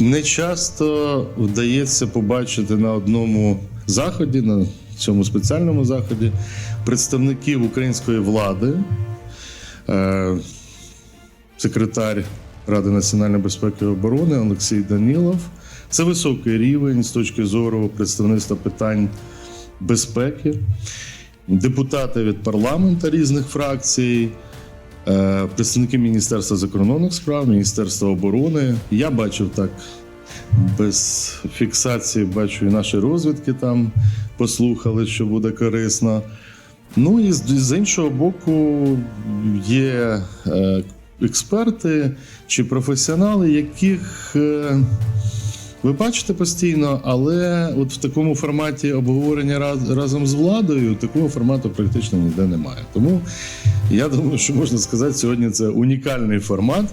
Не часто вдається побачити на одному заході, на цьому спеціальному заході, представників української влади, е, секретар Ради національної безпеки і оборони Олексій Данілов. Це високий рівень з точки зору представництва питань безпеки, депутати від парламенту різних фракцій, представники Міністерства закордонних справ, Міністерства оборони. Я бачив так без фіксації, бачу, і наші розвідки там послухали, що буде корисно. Ну і з, з іншого боку, є е, експерти чи професіонали, яких е, ви бачите постійно, але от в такому форматі обговорення раз, разом з владою такого формату практично ніде немає. Тому я думаю, що можна сказати, сьогодні це унікальний формат.